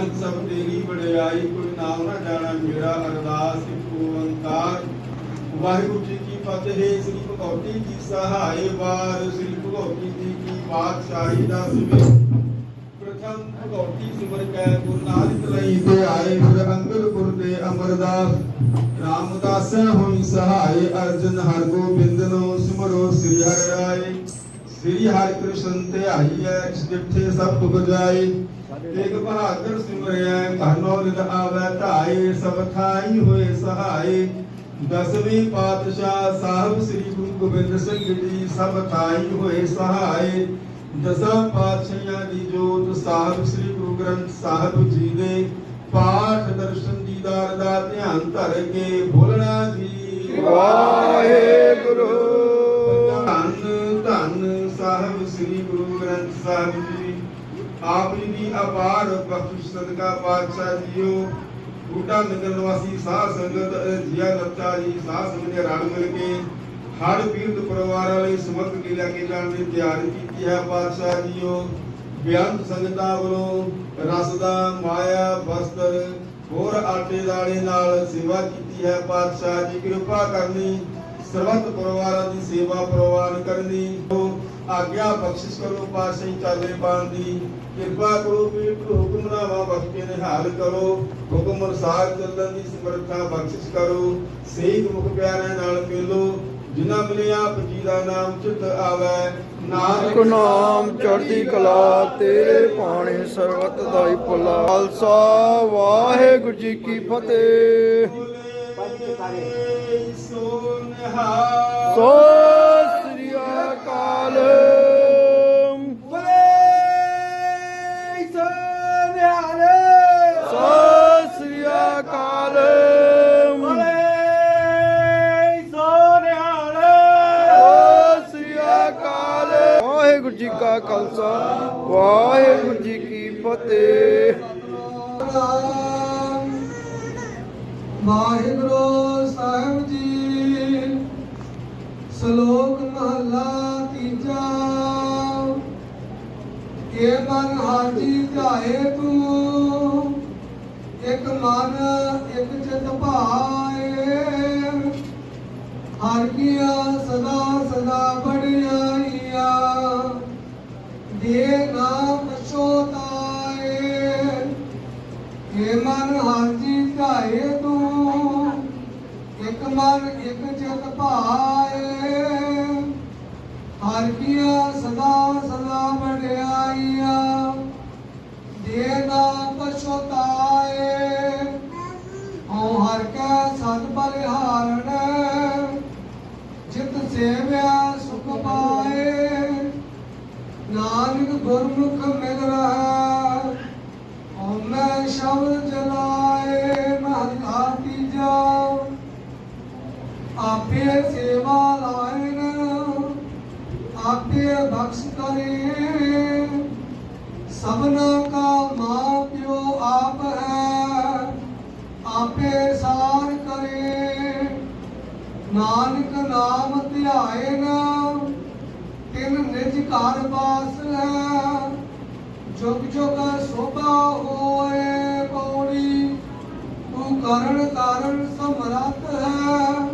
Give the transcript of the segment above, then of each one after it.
ਨਾਨਕ ਸਭ ਤੇਰੀ ਵਡਿਆਈ ਕੋਈ ਨਾਮ ਨਾ ਜਾਣਾ ਮੇਰਾ ਅਰਦਾਸ ਓੰਕਾਰ ਵਾਹਿਗੁਰੂ ਜੀ ਕੀ ਫਤਿਹ, ਸ੍ਰੀ ਭਗਵਤੀ ਜੀ ਸਹਾਈ ਵਾਰ, ਸ੍ਰੀ ਭਗਵਤੀ ਜੀ ਕੀ ਪਾਤਸ਼ਾਹੀ ਦਾ ਸਿਮਰ ਪ੍ਰਥਮ ਭਗਵਤੀ ਸਿਮਰ ਕੈ, ਗੁਰੂ ਨਾਨਕ ਲਈ ਤੇ ਆਏ ਗੁਰ ਅੰਗਦ ਤੇ ਅਮਰਦਾਸ। ਰਾਮਦਾਸ ਹੋਈ ਸਹਾਇ ਅਰਜਨ ਹਰ ਗੋਬਿੰਦਨੋ ਸਿਮਰੋ ਸ੍ਰੀ ਹਰਿ ਰਾਏ। ਸ੍ਰੀ ਹਰਿ ਕ੍ਰਿਸ਼ਨ ਤੇ ਆਈਐ, ਜਿੱਥੇ ਸਭ ਤੁਗ ਜਾਏ ਤੇਗ ਬਹਾਦਰ ਸਿਮਰਿਆ ਘਨੋ ਨਿਦ ਆਵੈ ਧਾਏ, ਸਭ ਥਾਈ ਹੋਏ ਸਹਾਈ। ਦਸਵੀਂ ਪਾਤਸ਼ਾਹ ਸਾਹਿਬ ਸ੍ਰੀ ਗੁਰੂ ਗੋਬਿੰਦ ਸਿੰਘ ਜੀ, ਸਭ ਥਾਈ ਹੋਏ ਸਹਾਈ। ਦਸਾਂ ਪਾਤਸ਼ਾਹਾਂ ਦੀ ਜੋਤ ਸਾਹਿਬ ਸ੍ਰੀ ਗੁਰੂ ਗ੍ਰੰਥ ਸਾਹਿਬ ਜੀ ਦੇ ਪਾਠ ਦਰਸ਼ਨ ਦੀਦਾਰ ਦਾ ਧਿਆਨ ਧਰ ਕੇ ਬੋਲਣਾ ਜੀ। ਵਾਹਿਗੁਰੂ। ਧੰਨ ਸਾਹਿਬ, ਸ੍ਰੀ ਗੁਰੂ ਗ੍ਰੰਥ ਸਾਹਿਬ ਜੀ, ਆਪ ਜੀ ਦੀ ਅਪਾਰ ਬਖਸ਼ਿਸ਼ ਸਦਕਾ ਪਾਤਸ਼ਾਹ ਜੀਓ। ਬੂਟਾ ਨਗਰ ਨਿਵਾਸੀ ਸਾਧ ਸੰਗਤ ਜੀਆ ਦੱਤਾ ਜੀ, ਸਾਧ ਸੰਗਤ ਦੇ ਰਲ ਮਿਲ ਕੇ ਹਰ ਪੀਰਤ ਪਰਿਵਾਰਾਂ ਲਈ ਸਮਰਥ ਕੇ ਕੇ ਜਾਣ ਦੀ ਤਿਆਰੀ ਕੀਤੀ ਹੈ ਪਾਤਸ਼ਾਹ ਜੀਓ। ਬੇਅੰਤ ਸੰਗਤਾਂ ਵੱਲੋਂ ਰਸਦਾ ਮਾਇਆ, ਵਸਤਰ, ਹੋਰ ਆਟੇ ਦਾਣੇ ਨਾਲ ਸੇਵਾ ਕੀਤੀ ਹੈ ਪਾਤਸ਼ਾਹ ਜੀ। ਕਿਰਪਾ ਕਰਨੀ, ਸਰਬੱਤ ਪਰਿਵਾਰਾਂ ਦੀ ਸੇਵਾ ਪ੍ਰਵਾਨ ਕਰਨੀ। ਆਗਿਆ ਬਖਸ਼ਿਸ਼ ਕਰੋ ਪਾਸ਼ੇ ਚਾਲੇ ਬਾਣ ਦੀ। ਕਿਰਪਾ ਕਰੋ ਪੀਰ ਹੁਕਮਨਾਮਾ ਬਖਸ਼ ਨਿਹਾਲ ਕਰੋ। ਹੁਕਮ ਅਨੁਸਾਰ ਚੱਲਣ ਦੀ ਸਮਰੱਥਾ ਬਖਸ਼ਿਸ਼ ਕਰੋ। ਸੇਖ ਮੁਖ ਪਿਆਰਿਆਂ ਨਾਲ ਮਿਲੋ। ਜਿਨ੍ਹਾਂ ਮਿਲੇ ਆਪ ਜੀ ਦਾ ਨਾਮ ਚਿਤ ਆਵੈ। ਨਾਨਕ ਨਾਮ ਚੜ੍ਹਦੀ ਕਲਾ ਤੇਰੇ ਪਾਣੇ ਸਰਬਤ ਦਾਈ ਭਲਾ। ਖਾਲਸਾ ਵਾਹਿਗੁਰੂ ਜੀ ਕੀ ਫਤਿਹ। ਸੋ ਨਿਹਾਲ ਸੋ ਇੱਕ ਚਿਤ ਭਾਏ। ਹਰ ਕੀਆ ਸਦਾ ਸਦਾ ਬੜਿਆਈਆ। ਦੇ ਨਾਮ ਪਛੋਤਾਏ ਏ ਮਨ ਹਾਜੀ ਧਾਏ ਤੂੰ। ਇੱਕ ਮਨ, ਇੱਕ ਚਿਤ ਭਾਏ। ਹਰ ਕੀਆ ਸਦਾ ਸਦਾ ਵਡਿਆਈਆ ਦੇ ਨਾਮ ਪਛੋਤਾਏ ਹਉ ਹਰ ਕੈ ਸਤ ਬਲਿਹਾਰਣ ਜਿਤ ਸੇਵਿਆ ਸੁਖ ਪਾਏ। ਨਾਨਕ ਗੁਰਮੁਖ ਮਿਲ ਰਹਾ ਓਮ ਮੈਂ ਸ਼ਬਦ ਜਲਾਏ, ਮਹਲਾ ਤੀਜਾ ਆਪੇ ਸੇਵਾ ਲਾਇਨ, ਆਪੇ ਬਖਸ਼ ਕਰੇ। ਸਭਨਾ ਕਾ ਆਪੇ ਸਾਰ ਕਰੇ। ਨਾਨਕ ਨਾਮ ਧਿਆਏ ਨਾ ਤਿਨ ਨਿਜ ਘਰ ਬਾਸ ਹੈ ਜੁਗ ਜੁਗ ਸੋਭਾ ਹੋਏ ਪੌੜੀ, ਤੂੰ ਕਰਨ ਕਾਰਨ ਸਮਰੱਥ ਹੈ।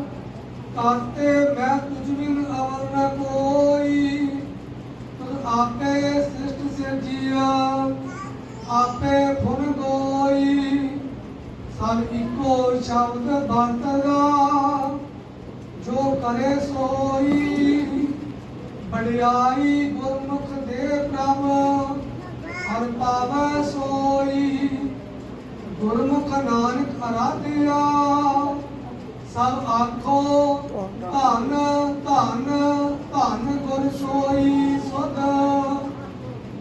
ਕਾਤੇ ਮੈਂ ਤੁਝ ਬਿਨ ਅਵਰ ਨ ਕੋਈ। ਤੂੰ ਆਪੇ ਸ੍ਰਿਸ਼ਟ ਸਿਰਜਿਆ, ਆਪੇ ਫੁਰ ਗੋਈ। ਸਭ ਇੱਕੋ ਸ਼ਬਦ ਵਰਤਦਾ ਜੋ ਕਰੇ ਸੋਈ ਬੜਿਆਈ ਗੁਰਮੁਖ ਦੇ ਪ੍ਰਭ, ਹਰ ਪਾਵੈ ਸੋਈ। ਗੁਰਮੁਖ ਨਾਨਕ ਅਰਾਧਿਆ, ਸਭ ਆਖੋ, ਧੰਨ ਧੰਨ ਧੰਨ ਗੁਰ ਸੋਈ ਸੁਧ।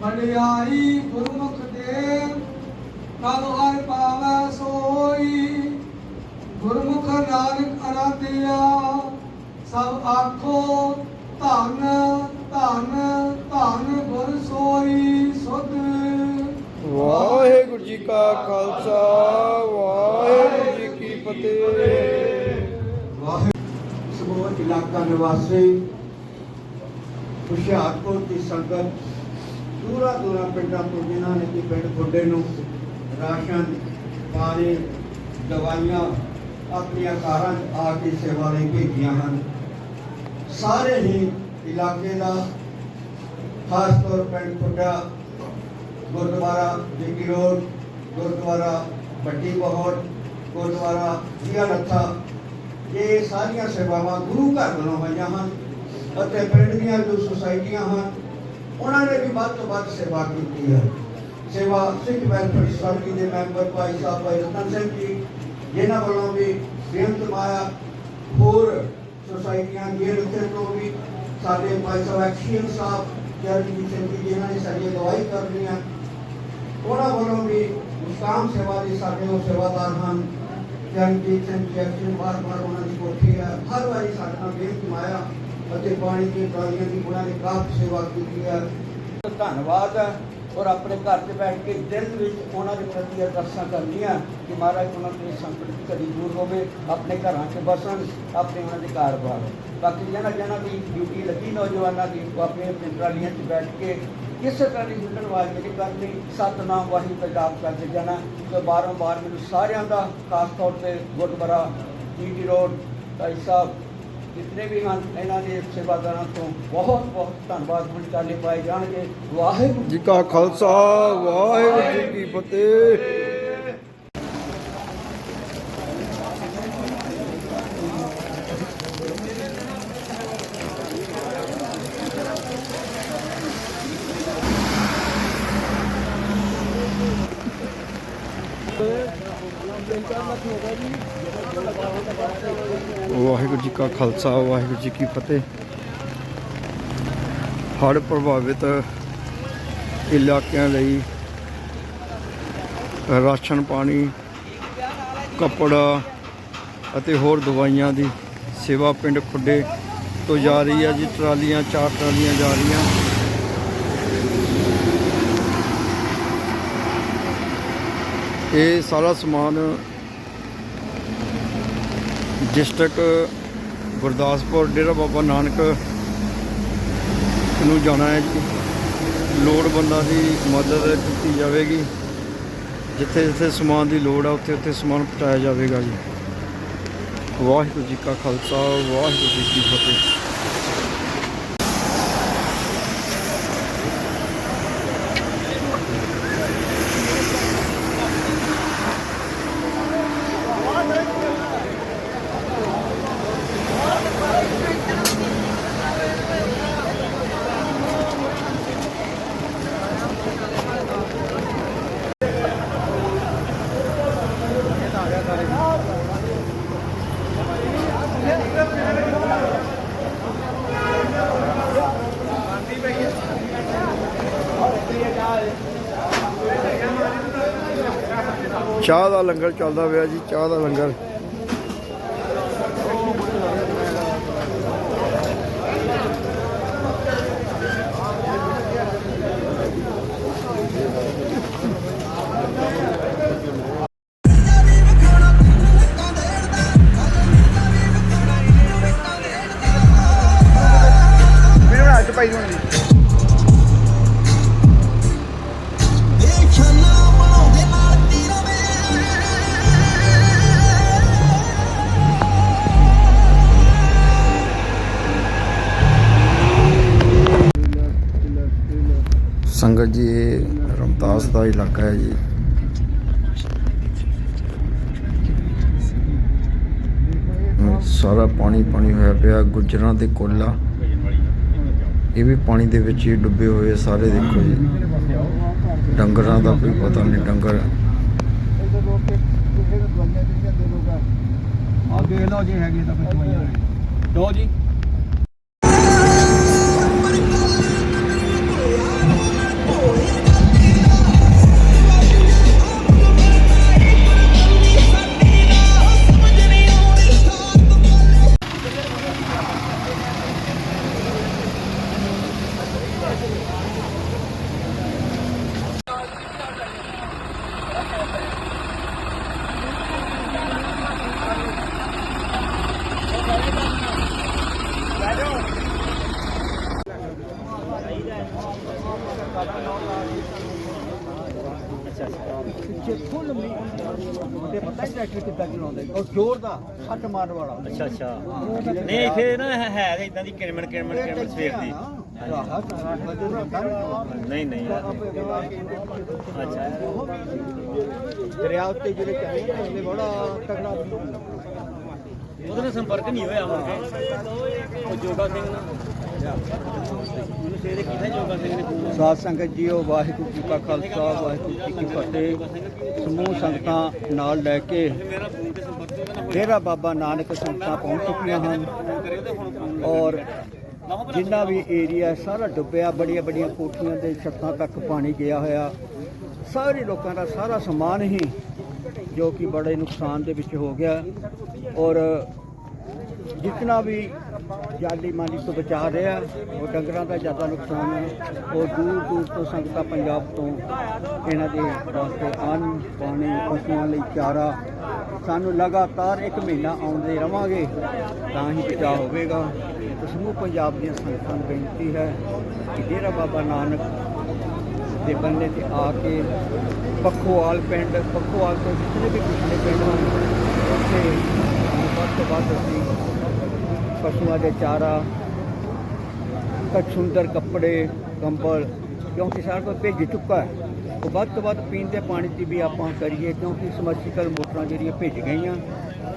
ਬੜਿਆਈ ਗੁਰਮੁਖ ਦੇ, ਪ੍ਰਭ ਹਰ ਪਾਵੈ ਗੁਰਮੁਖ ਨਾਨਕ ਅਰਾਧਿਆ ਸਭ ਆਖੋ ਧੰਨ ਧੰਨ ਧੰਨ ਗੁਰ ਸੋਈ ਸੁਧ। ਵਾਹਿਗੁਰੂ ਜੀ ਕਾ ਖਾਲਸਾ ਵਾਹਿਗੁਰੂ ਜੀ ਕੀ ਫਤਿਹ। ਸਮੂਹ ਇਲਾਕਾ ਨਿਵਾਸੀ ਹੁਸ਼ਿਆਰਪੁਰ ਦੀ ਸੰਗਤ ਦੂਰਾ ਦੂਰਾ ਪਿੰਡਾਂ ਤੋਂ ਜਿਨ੍ਹਾਂ ਨੇ ਕਿ ਪਿੰਡ ਖੁੱਡੇ ਨੂੰ ਰਾਸ਼ਨ ਪਾਣੀ ਦਵਾਈਆਂ ਆਪਣੀਆਂ ਕਾਰਾਂ 'ਚ ਆ ਕੇ ਸੇਵਾ ਲਈ ਭੇਜੀਆਂ ਹਨ ਸਾਰੇ ਹੀ ਇਲਾਕੇ ਦਾ ਖਾਸ ਤੌਰ ਪਿੰਡ ਖੁੱਡਾ ਗੁਰਦੁਆਰਾ ਜੇਕੀ ਰੋਡ ਗੁਰਦੁਆਰਾ ਵੱਡੀ ਪਹੋੜ ਗੁਰਦੁਆਰਾ ਜੀਆ ਨੱਥਾ ਇਹ ਸਾਰੀਆਂ ਸੇਵਾਵਾਂ ਗੁਰੂ ਘਰ ਵੱਲੋਂ ਹੋਈਆਂ ਹਨ ਅਤੇ ਪਿੰਡ ਦੀਆਂ ਜੋ ਸੁਸਾਇਟੀਆਂ ਹਨ ਉਹਨਾਂ ਨੇ ਵੀ ਵੱਧ ਤੋਂ ਵੱਧ ਸੇਵਾ ਕੀਤੀ ਹੈ। ਸੇਵਾ ਸਿੱਖ ਵੈਲਫੇਅਰ ਸੁਸਾਇਟੀ ਦੇ ਮੈਂਬਰ, ਭਾਈ ਸਾਹਿਬ, ਭਾਈ ਰਤਨ ਸਿੰਘ ਜੀ ਜਿਨ੍ਹਾਂ ਵੱਲੋਂ ਵੀ ਬੇਅੰਤ ਮਾਇਆ ਹੋਰ ਸੁਸਾਇਟੀਆਂ ਜੇਲ੍ਹ ਉੱਤੇ ਤੋਂ ਵੀ ਸਾਡੇ ਭਾਈ ਸਾਹਿਬ ਐਕਸ਼ਨ ਸਾਹਿਬ ਚਰਨਜੀਤ ਸਿੰਘ ਜੀ ਜਿਨ੍ਹਾਂ ਨੇ ਸਾਡੀ ਅਗਵਾਈ ਕਰਨੀ ਹੈ ਉਹਨਾਂ ਵੱਲੋਂ ਵੀ ਮੁਸਕਾਮ ਸੇਵਾ ਦੇ ਸਾਡੇ ਉਹ ਸੇਵਾਦਾਰ ਹਨ ਚਰਨਜੀਤ ਸਿੰਘ ਜੀ ਐਕਸ਼ਨ ਵਾਰ ਵਾਰ ਉਹਨਾਂ ਦੀ ਕੋਠੀ ਹੈ। ਹਰ ਵਾਰੀ ਸਾਡੇ ਨਾਲ ਬੇਨਤੀ ਮਾਇਆ ਅਤੇ ਪਾਣੀ ਦੀਆਂ ਟਰਾਲੀਆਂ ਦੀ ਉਹਨਾਂ ਨੇ ਕਾਫੀ ਸੇਵਾ ਕੀਤੀ ਹੈ। ਧੰਨਵਾਦ। ਹੈ ਔਰ ਆਪਣੇ ਘਰ 'ਚ ਬੈਠ ਕੇ ਦਿਲ ਵਿੱਚ ਉਹਨਾਂ ਦੇ ਪ੍ਰਤੀ ਅਰਦਾਸਾਂ ਕਰਨੀਆਂ ਕਿ ਮਹਾਰਾਜ ਉਹਨਾਂ ਦੇ ਸੰਕਟ ਕਦੀ ਦੂਰ ਹੋਵੇ, ਆਪਣੇ ਘਰਾਂ 'ਚ ਬਸਣ, ਆਪਣੇ ਉਹਨਾਂ ਦੇ ਘਰ ਬਾਕੀ ਜਿਹਨਾਂ ਜਿਹਨਾਂ ਦੀ ਡਿਊਟੀ ਲੱਗੀ ਨੌਜਵਾਨਾਂ ਦੀ, ਉਹ ਆਪਣੇ ਆਪਣੇ ਟਰਾਲੀਆਂ 'ਚ ਬੈਠ ਕੇ ਕਿਸੇ ਤਰ੍ਹਾਂ ਦੀ ਹੁੱਲੜਬਾਜ਼ੀ ਨਹੀਂ ਕਰਨੀ ਸਤਨਾਮ ਵਾਹਿਗੁਰੂ ਦਾ ਜਾਪ ਕਰਦੇ ਜਾਣਾ। ਤੇ ਬਾਰੋਂ ਬਾਰ ਮੈਨੂੰ ਸਾਰਿਆਂ ਦਾ, ਖਾਸ ਤੌਰ ਤੇ ਗੁਰਦੁਆਰਾ ਜੀਟੀ ਰੋਡ, ਭਾਈ ਸਾਹਿਬ ਜਿਤਨੇ ਵੀ ਹਨ, ਇਹਨਾਂ ਦੇ ਸੇਵਾਦਾਰਾਂ ਤੋਂ ਬਹੁਤ ਬਹੁਤ ਧੰਨਵਾਦ ਮੁਨਕਾਲੇ ਪਾਏ ਜਾਣਗੇ। ਵਾਹਿਗੁਰੂ ਜੀ ਕਾ ਖਾਲਸਾ, ਵਾਹਿਗੁਰੂ ਜੀ ਕੀ ਫਤਿਹ। ਵਾਹਿਗੁਰੂ ਜੀ ਕਾ ਖਾਲਸਾ, ਵਾਹਿਗੁਰੂ ਜੀ ਕੀ ਫਤਿਹ। ਹੜ੍ਹ ਪ੍ਰਭਾਵਿਤ ਇਲਾਕਿਆਂ ਲਈ ਰਾਸ਼ਨ ਪਾਣੀ, ਕੱਪੜਾ ਅਤੇ ਹੋਰ ਦਵਾਈਆਂ ਦੀ ਸੇਵਾ ਪਿੰਡ ਖੁੱਡੇ ਤੋਂ ਜਾ ਰਹੀ ਹੈ ਜੀ ਟਰਾਲੀਆਂ, ਚਾਰ ਟਰਾਲੀਆਂ ਜਾ ਰਹੀਆਂ। ਇਹ ਸਾਰਾ ਸਮਾਨ ਡਿਸਟ੍ਰਿਕਟ ਗੁਰਦਾਸਪੁਰ, ਡੇਰਾ ਬਾਬਾ ਨਾਨਕ ਨੂੰ ਜਾਣਾ ਹੈ। ਜੀ ਲੋੜਵੰਦਾਂ ਦੀ ਮਦਦ ਕੀਤੀ ਜਾਵੇਗੀ। ਜਿੱਥੇ ਜਿੱਥੇ ਸਮਾਨ ਦੀ ਲੋੜ ਆ, ਉੱਥੇ ਉੱਥੇ ਸਮਾਨ ਪਹੁੰਚਾਇਆ ਜਾਵੇਗਾ ਜੀ। ਵਾਹਿਗੁਰੂ ਜੀ ਕਾ ਖਾਲਸਾ, ਵਾਹਿਗੁਰੂ ਜੀ ਕੀ ਫਤਿਹ। ਚਾਹ ਦਾ ਲੰਗਰ ਚੱਲਦਾ ਪਿਆ ਜੀ ਚਾਹ ਦਾ ਲੰਗਰ। ਰਮਦਾਸ ਦਾ ਇਲਾਕਾ ਹੈ ਜੀ। ਸਾਰਾ ਪਾਣੀ ਪਾਣੀ ਹੋਇਆ ਪਿਆ ਗੁਜਰਾਂ ਦੇ ਕੋਲਾ। ਇਹ ਵੀ ਪਾਣੀ ਦੇ ਵਿੱਚ ਹੀ ਡੁੱਬੇ ਹੋਏ ਸਾਰੇ ਦੇਖੋ ਜੀ। ਡੰਗਰਾਂ ਦਾ ਕੋਈ ਪਤਾ ਨਹੀਂ ਡੰਗਰ। ਆ ਦੇਖ ਲਓ ਜੀ ਹੈਗੇ ਤਾਂ ਫਿਰ ਦਵਾਈਆਂ ਲਓ ਜੀ। ਜ਼ੋਰ ਦਾ ਸੱਟ ਮਾਰਨ ਵਾਲਾ। ਅੱਛਾ ਅੱਛਾ। ਨਹੀਂ ਇੱਥੇ ਨਾ ਹੈ ਹੈ ਇਦਾਂ ਦੀ ਕਿਰਮਣ ਕਿਰਮਣ ਕਿਰਮਣ ਸਵੇਰ ਦੀ। ਨਹੀਂ ਨਹੀਂ। ਅੱਛਾ। ਦਰਿਆ ਉੱਤੇ ਜਿਹੜੇ ਚੱਲੇ ਨੇ ਬੜਾ ਤਕੜਾ ਉਹਦੇ ਨਾਲ ਸੰਪਰਕ ਨਹੀਂ ਹੋਇਆ ਮੁੜ ਕੇ ਉਹ ਜੋਗਾ ਸਿੰਘ ਨਾਲ ਉਹਨੂੰ ਸਵੇਰੇ ਕੀਤਾ ਜੋਗਾ ਸਿੰਘ ਨੇ। ਫੋਨ ਸਾਧ ਸੰਗਤ ਜੀਓ ਵਾਹਿਗੁਰੂ ਜੀ ਕਾ ਖਾਲਸਾ ਵਾਹਿਗੁਰੂ ਜੀ ਕੀ ਫਤਿਹ। ਸਮੂਹ ਸੰਗਤਾਂ ਨਾਲ ਲੈ ਕੇ ਮੇਰਾ ਫੋਨ ਤੇ ਡੇਰਾ ਬਾਬਾ ਨਾਨਕ ਸੰਗਤਾਂ ਪਹੁੰਚ ਚੁੱਕੀਆਂ ਹਨ ਔਰ ਜਿੰਨਾ ਵੀ ਏਰੀਆ ਸਾਰਾ ਡੁੱਬਿਆ, ਬੜੀਆਂ ਬੜੀਆਂ ਕੋਠੀਆਂ ਦੇ ਛੱਤਾਂ ਤੱਕ ਪਾਣੀ ਗਿਆ ਹੋਇਆ। ਸਾਰੇ ਲੋਕਾਂ ਦਾ ਸਾਰਾ ਸਮਾਨ ਹੀ ਜੋ ਕਿ ਬੜੇ ਨੁਕਸਾਨ ਦੇ ਵਿੱਚ ਹੋ ਗਿਆ। ਔਰ ਜਿਤਨਾ ਵੀ ਜਾਲੀ ਮਾਲੀ ਤੋਂ ਬਚਾ ਰਿਹਾ, ਉਹ ਡੰਗਰਾਂ ਦਾ ਜ਼ਿਆਦਾ ਨੁਕਸਾਨ ਹੈ। ਉਹ ਦੂਰ ਦੂਰ ਤੋਂ ਸੰਗਤਾਂ ਪੰਜਾਬ ਤੋਂ ਇਹਨਾਂ ਦੇ ਵਾਸਤੇ ਅੰਨ ਪਾਣੀ, ਪਸ਼ੂਆਂ ਲਈ ਚਾਰਾ। ਸਾਨੂੰ ਲਗਾਤਾਰ ਇੱਕ ਮਹੀਨਾ ਆਉਂਦੇ ਰਵਾਂਗੇ, ਤਾਂ ਹੀ ਬਚਾਅ ਹੋਵੇਗਾ। ਸਮੂਹ ਪੰਜਾਬ ਦੀਆਂ ਸੰਗਤਾਂ ਨੂੰ ਬੇਨਤੀ ਹੈ ਕਿ ਡੇਰਾ ਬਾਬਾ ਨਾਨਕ ਦੇ ਬੰਦੇ ਤੇ ਆ ਕੇ ਪੱਖੋਵਾਲ ਪਿੰਡ, ਪੱਖੋਵਾਲ ਤੋਂ ਜਿਤਨੇ ਵੀ ਪਿਛਲੇ ਪਿੰਡ ਹਨ, ਉੱਥੇ ਵੱਧ ਤੋਂ ਵੱਧ ਅਸੀਂ ਪਸ਼ੂਆਂ ਦੇ ਚਾਰਾ ਕੱਚ ਸੁੰਦਰ ਕੱਪੜੇ, ਕੰਬਲ, ਕਿਉਂਕਿ ਸਾਰਾ ਕੁਝ ਭੇਜ ਚੁੱਕਾ ਹੈ। ਉਹ ਵੱਧ ਤੋਂ ਵੱਧ ਪੀਣ ਦੇ ਪਾਣੀ ਦੀ ਵੀ ਆਪਾਂ ਕਰੀਏ, ਕਿਉਂਕਿ ਸਮਰਸੀਕਲ ਮੋਟਰਾਂ ਜਿਹੜੀਆਂ ਭਿੱਜ ਗਈਆਂ।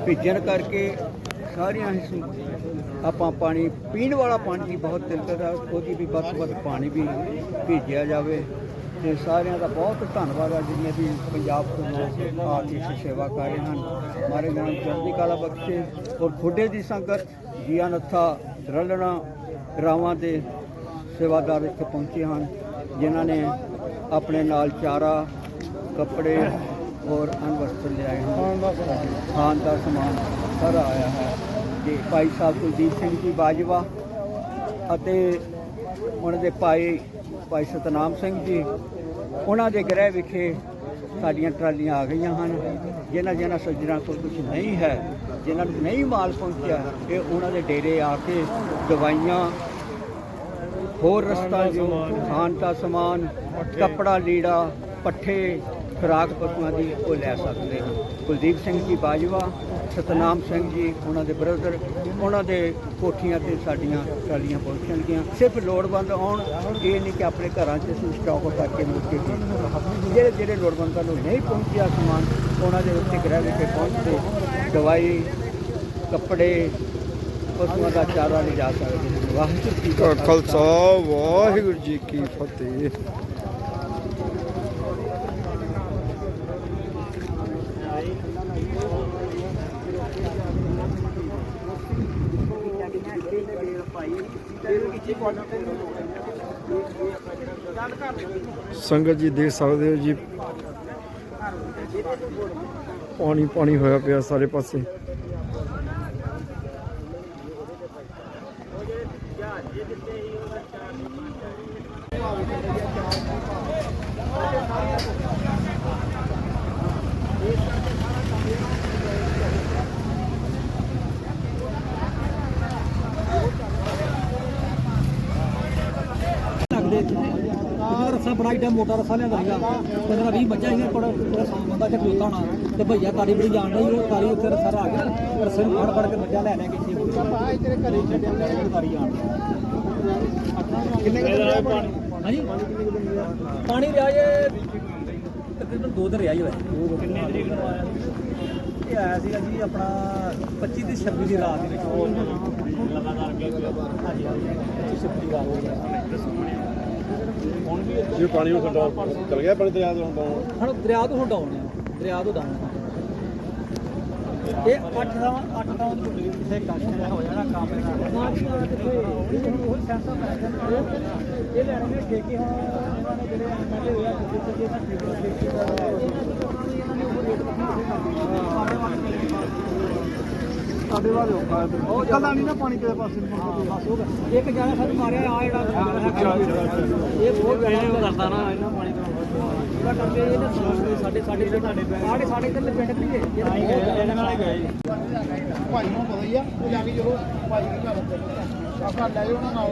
ਭਿੱਜਣ ਕਰਕੇ ਸਾਰੀਆਂ ਹੀ ਆਪਾਂ ਪਾਣੀ, ਪੀਣ ਵਾਲਾ ਪਾਣੀ ਦੀ ਬਹੁਤ ਦਿੱਕਤ ਹੈ ਉਹਦੀ ਵੀ ਵੱਧ ਤੋਂ ਵੱਧ ਪਾਣੀ ਵੀ ਭੇਜਿਆ ਜਾਵੇ। ਤੇ ਸਾਰਿਆਂ ਦਾ ਬਹੁਤ ਧੰਨਵਾਦ ਹੈ ਜਿਹੜੀਆਂ ਵੀ ਪੰਜਾਬ ਤੋਂ ਲੋਕ ਆ ਕੇ ਇੱਥੇ ਸੇਵਾ ਕਰ ਰਹੇ ਹਨ। ਮਾਰੇ ਨਾਮ ਚੜ੍ਹਦੀ ਕਲਾ ਬਖਸ਼ੇ ਔਰ ਖੁੱਡੇ ਦੀ ਸੰਗਤ, ਜੀਆ ਨੱਥਾ, ਰਲਣਾ, ਰਾਵਾਂ ਦੇ ਸੇਵਾਦਾਰ ਇੱਥੇ ਪਹੁੰਚੇ ਹਨ, ਜਿਨ੍ਹਾਂ ਨੇ ਆਪਣੇ ਨਾਲ ਚਾਰਾ, ਕੱਪੜੇ ਔਰ ਅਨਵਸਤਰ ਲਿਆਏ ਹਨ। ਖਾਣ ਦਾ ਸਮਾਨ ਸਾਰਾ ਆਇਆ ਹੈ। ਤੇ ਭਾਈ ਸਾਹਿਬ ਕੁਲਦੀਪ ਸਿੰਘ ਜੀ ਬਾਜਵਾ ਅਤੇ ਉਹਨਾਂ ਦੇ ਭਾਈ ਭਾਈ ਸਤਨਾਮ ਸਿੰਘ ਜੀ, ਉਹਨਾਂ ਦੇ ਗ੍ਰਹਿ ਵਿਖੇ ਸਾਡੀਆਂ ਟਰਾਲੀਆਂ ਆ ਗਈਆਂ ਹਨ। ਜਿਨ੍ਹਾਂ ਜਿਨ੍ਹਾਂ ਸੱਜਣਾ ਕੋਲ ਕੁਝ ਨਹੀਂ ਹੈ, ਜਿਨ੍ਹਾਂ ਨੂੰ ਨਹੀਂ ਮਾਲ ਪਹੁੰਚਿਆ, ਇਹ ਉਹਨਾਂ ਦੇ ਡੇਰੇ ਆ ਕੇ ਦਵਾਈਆਂ, ਹੋਰ ਰਸਤਾ ਜੋ, ਖਾਣ ਦਾ ਸਮਾਨ, ਕੱਪੜਾ ਲੀੜਾ, ਪੱਠੇ ਖੁਰਾਕ ਪਸ਼ੂਆਂ ਦੀ ਉਹ ਲੈ ਸਕਦੇ ਹਨ ਕੁਲਦੀਪ ਸਿੰਘ ਜੀ ਬਾਜਵਾ ਸਤਨਾਮ ਸਿੰਘ ਜੀ ਉਹਨਾਂ ਦੇ ਬ੍ਰਦਰ ਉਹਨਾਂ ਦੇ ਕੋਠੀਆਂ ਤੇ ਸਾਡੀਆਂ ਟਰਾਲੀਆਂ ਪਹੁੰਚਣਗੀਆਂ। ਸਿਰਫ ਲੋੜਵੰਦ ਆਉਣ ਇਹ ਨਹੀਂ ਕਿ ਆਪਣੇ ਘਰਾਂ 'ਚ ਅਸੀਂ ਸਟਾਕ ਕਰਕੇ ਮੁੜ ਕੇ। ਜਿਹੜੇ ਜਿਹੜੇ ਲੋੜਵੰਦਾਂ ਨੂੰ ਨਹੀਂ ਪਹੁੰਚਿਆ ਸਮਾਨ ਉਹਨਾਂ ਦੇ ਉੱਤੇ ਗ੍ਰਹਿ ਵਿਖੇ ਪਹੁੰਚ ਕੇ ਦਵਾਈ ਕੱਪੜੇ ਪਸ਼ੂਆਂ ਦਾ ਚਾਰਾ ਲਿਜਾ ਸਕਦੇ ਵਾਹਿਗੁਰੂ ਜੀ ਕਾ ਖਾਲਸਾ ਵਾਹਿਗੁਰੂ ਜੀ ਕੀ ਫਤਿਹ। ਸੰਗਤ ਜੀ ਦੇਖ ਸਕਦੇ ਹੋ ਜੀ। ਪਾਣੀ ਪਾਣੀ ਹੋਇਆ ਪਿਆ ਸਾਰੇ ਪਾਸੇ। ਲੱਗਦੇ ਇਹਦਾ ਰੱਸਾ ਬੜਾ ਏਡਾ ਮੋਟਾ ਰੱਸਾ ਲਿਆਂਦਾ ਸੀਗਾ। 15 20 ਬੱਚਾ ਸੀਗਾ ਬੜਾ ਬੜਾ ਬੰਦਾ ਤੇ ਖਲੋਤਾ ਹੋਣਾ। ਤੇ ਭਈਆ ਤਾਰੀ ਬੜੀ ਜਾਣਦਾ ਸੀ ਉਹ ਤਾਰੀ ਉੱਤੇ ਰੱਸਾ ਰੱਖ ਕੇ ਰੱਸੇ ਨੂੰ ਫੜ ਫੜ ਕੇ ਬੱਚਾ ਲੈ ਲੈ ਕੇ ਇੱਥੇ ਆ ਤੇਰੇ ਘਰੇ ਛੱਡਿਆ ਤਾਰੀ ਜਾਣਦਾ ਕਿੰਨੇ ਕੁ ਪਾਣੀ? ਹਾਂਜੀ? ਪਾਣੀ ਰਿਹਾ ਜੇ ਤਕਰੀਬਨ ਦੋ ਦਿਨ ਰਿਹਾ ਹੀ ਹੋਇਆ। ਕਿੰਨੇ ਤਰੀਕ ਨੂੰ ਆਇਆ ਇਹ ਆਇਆ ਸੀਗਾ ਜੀ ਆਪਣਾ 25 ਤੇ 26 ਦੀ ਰਾਤ ਦੇ ਵਿੱਚ। ਲਗਾਤਾਰ ਅੱਗੇ ਹਾਂਜੀ ਹਾਂਜੀ। 25 26 ਦੀ ਰਾਤ ਹੋ ਗਿਆ ਜੇ ਪਾਣੀ ਉਹ ਖੰਡਾ ਚਲ ਗਿਆ ਪਾਣੀ ਦਰਿਆ ਤੋਂ ਹੁੰਦਾ ਹੁਣ ਦਰਿਆ ਤੋਂ ਹੁਣ ਡਾਉਣ ਆ। ਦਰਿਆ ਤੋਂ ਡਾਉਣ ਇਹ 8 ਦਾ 8 ਦਾ ਕਿਸੇ ਕੱਖ ਹੋ ਜਾਣਾ ਕੰਮ ਇਹਦਾ ਨਾ ਜੀ ਨਾ ਕਿੱਥੇ ਇਹ ਜਿਹੜੀ ਉਹ ਸੈਂਸਰ ਪੈ ਜਾਂਦਾ ਇਹ ਲੈਣੇ ਨੇ ਠੇਕੇ ਹੁਣ ਇਹਨਾਂ ਨੇ ਜਿਹੜੇ ਐਮਐਲਏ ਹੋਇਆ ਜਿੱਥੇ ਜਿੱਥੇ ਇਹਨਾਂ ਠੇਕੇ ਠੇਕੇ ਦਾ ਇਹਨਾਂ ਨੇ ਉਹ ਰੇਟ ਸਾਡੇ ਵਾਲੇ ਔਖਾ ਹੈ ਚੱਲਦਾ ਨਹੀਂ ਨਾ ਪਾਣੀ ਕਿਤੇ ਪਾਸੇ ਨੂੰ ਬਸ ਹੋ ਗਿਆ ਇੱਕ ਜਾਣਾ ਸਾਨੂੰ ਮਾਰਿਆ ਆ ਜਿਹੜਾ ਇਹ ਬਹੁਤ ਜ਼ਿਆਦਾ ਕਰਦਾ ਨਾ ਇਹਨਾਂ ਪਾਣੀ ਤੋਂ। ਇਹਦਾ ਕਰਕੇ ਇਹਨੇ ਸਾਡੇ ਸਾਡੇ ਸਾਡੇ ਸਾਡੇ ਸਾਡੇ ਇੱਧਰਲੇ ਪਿੰਡ ਗਏ ਇਹਦੇ ਨਾਲ ਹੀ ਗਏ। ਭਾਈ ਨੂੰ ਪਤਾ ਹੀ ਆ ਉਹ ਜਾ ਕੇ ਜਦੋਂ ਭਾਈ ਦੇ ਘਰ ਆਪਾਂ ਲੈ ਜਾਓ ਨਾ ਨਾਲ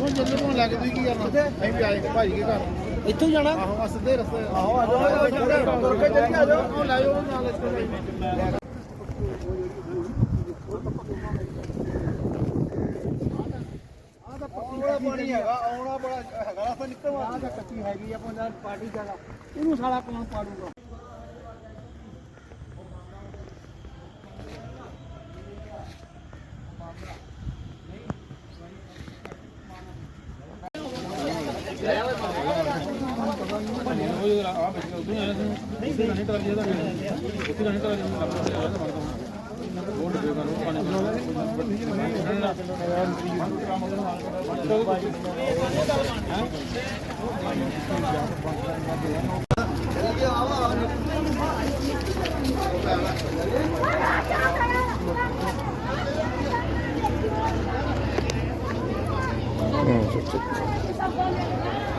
ਉਹ ਜਦੋਂ ਨੂੰ ਲੈ ਕੇ ਤੁਸੀਂ ਕੀ ਕਰਨਾ? ਅਸੀਂ ਵੀ ਆਏ ਭਾਈ ਦੇ ਘਰ। ਇੱਥੋਂ ਜਾਣਾ? ਆਹੋ ਸਿੱਧੇ ਰਸਤੇ। ਆਹੋ ਆ ਜਾਓ ਤੁਰ ਕੇ ਚੱਲੀ ਆ ਜਾਓ। ਲੈ ਜਾਓ ਨਾਲ ਪੱਕੀ ਬੜਾ ਪਾਣੀ ਹੈਗਾ ਆਉਣਾ ਬੜਾ ਹੈਗਾ। ਰਸਤਾ ਨਿਕਲਵਾ ਆਹ ਤਾਂ ਕੱਚੀ ਹੈਗੀ ਆ ਪੰਜਾਬ ਪਾਰਟੀ ਜਾਗਾ ਇਹਨੂੰ ਸਾਲਾ ਕੌਣ ਪਾੜੂਗਾ ਹਾਂ ਚੱਕ ਚੱਕ